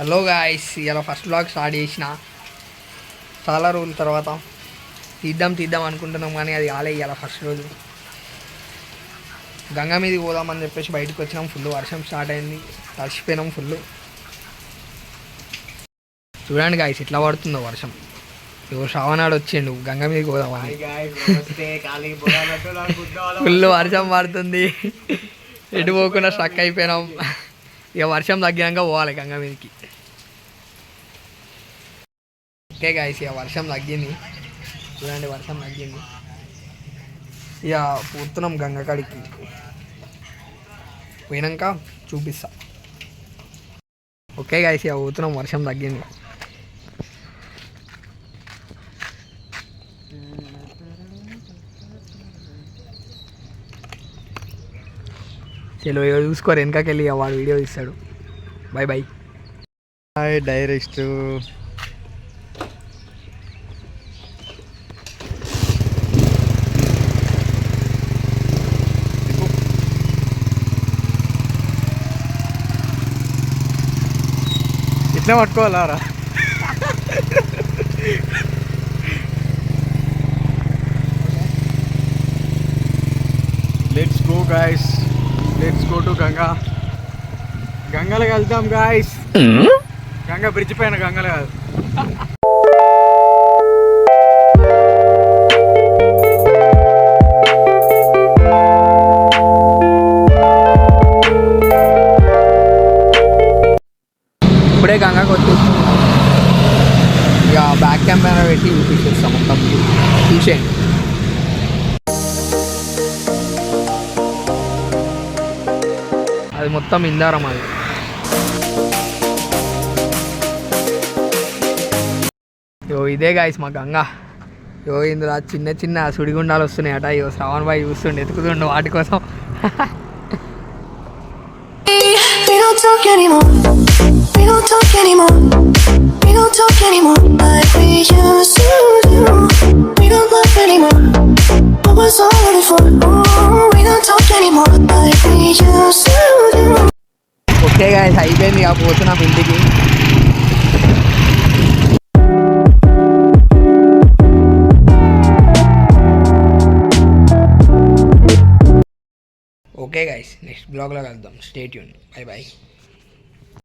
Hello guys ఇలా first blog start చేసిన. చాలా రోజుల తర్వాత తీద్దాం తీద్దాం అనుకుంటున్నాం కానీ అది కాలే ఇలా ఫస్ట్ రోజు. గంగా మీదకి పోదామని చెప్పేసి బయటకు వచ్చినాం. ఫుల్ వర్షం స్టార్ట్ అయింది. తడిసిపోయినాం ఫుల్ చూడండి గాయస్ ఇట్లా పడుతుందో వర్షం. ఎవరు శ్రావణాడు వచ్చిండు. గంగా మీదకి పోదామని. ఫుల్ వర్షం పడుతుంది. ఎటు పోకుండా స్ట్రక్ అయిపోయినాం. ఇక వర్షం తగ్గినాక పోవాలి గంగా మీదకి. ఓకే గాయస్ ఇక వర్షం తగ్గింది. చూడండి వర్షం తగ్గింది. ఇక పోతున్నాం గంగ కాడికి. పోయినాక చూపిస్తా. ఓకే గాయస్ ఇక పోతున్నాం వర్షం తగ్గింది. చలో చూసుకోరు వెనకకి వెళ్ళి వాడు వీడియో ఇస్తాడు బాయ్ బాయ్ డైరెక్ట్. ఇట్లా పట్టుకోవాలా let's go guys let's go to Ganga గంగలకు వెళ్తాం గాయస్ గంగ బ్రిడ్జ్ పైన గంగలు కాదు. ఇప్పుడే గంగకు వచ్చేసి ఇక బ్యాక్ కెమెరా పెట్టి చూపించేస్తాం మొత్తం. చూసేయండి. అది మొత్తం ఇందారం అది. యో ఇదే గాయస్ మా గంగ. యో ఇందులో చిన్న చిన్న సుడిగుండాలు వస్తున్నాయట. యో శ్రవణ్ బాయ్ చూస్తుండే ఎతుకుతుండు వాటి కోసం. Talk anymore. We don't talk anymore. Like we used to do. We don't love anymore. What was all of it for? Ooh, we don't talk anymore like we used to do. Okay guys అయిపోయింది ఇక పోతున్నాం ఇంటికి okay guys next బ్లాగ్లో కలుద్దాం state యూన్ bye bye